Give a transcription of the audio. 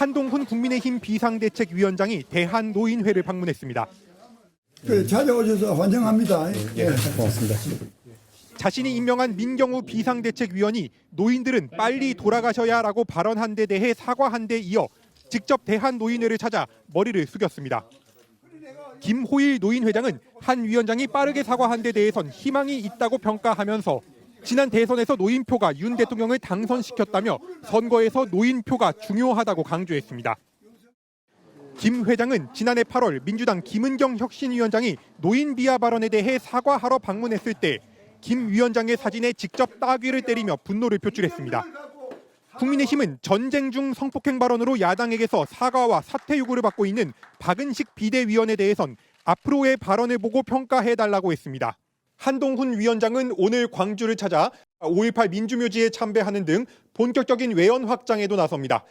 한동훈 국민의힘 비상대책위원장이 대한노인회를 방문했습니다. 그 찾아오셔서 환영합니다. 예. 고맙습니다. 자신이 임명한 민경우 비상대책위원이 노인들은 빨리 돌아가셔야라고 발언한 데 대해 사과한 데 이어 직접 대한노인회를 찾아 머리를 숙였습니다. 김호일 노인회장은 한 위원장이 빠르게 사과한 데 대해선 희망이 있다고 평가하면서 지난 대선에서 노인표가 윤 대통령을 당선시켰다며 선거에서 노인표가 중요하다고 강조했습니다. 김 회장은 지난해 8월 민주당 김은경 혁신위원장이 노인 비하 발언에 대해 사과하러 방문했을 때 김 위원장의 사진에 직접 따귀를 때리며 분노를 표출했습니다. 국민의힘은 전쟁 중 성폭행 발언으로 야당에게서 사과와 사퇴 요구를 받고 있는 박은식 비대위원에 대해선 앞으로의 발언을 보고 평가해달라고 했습니다. 한동훈 위원장은 오늘 광주를 찾아 5.18 민주묘지에 참배하는 등 본격적인 외연 확장에도 나섭니다.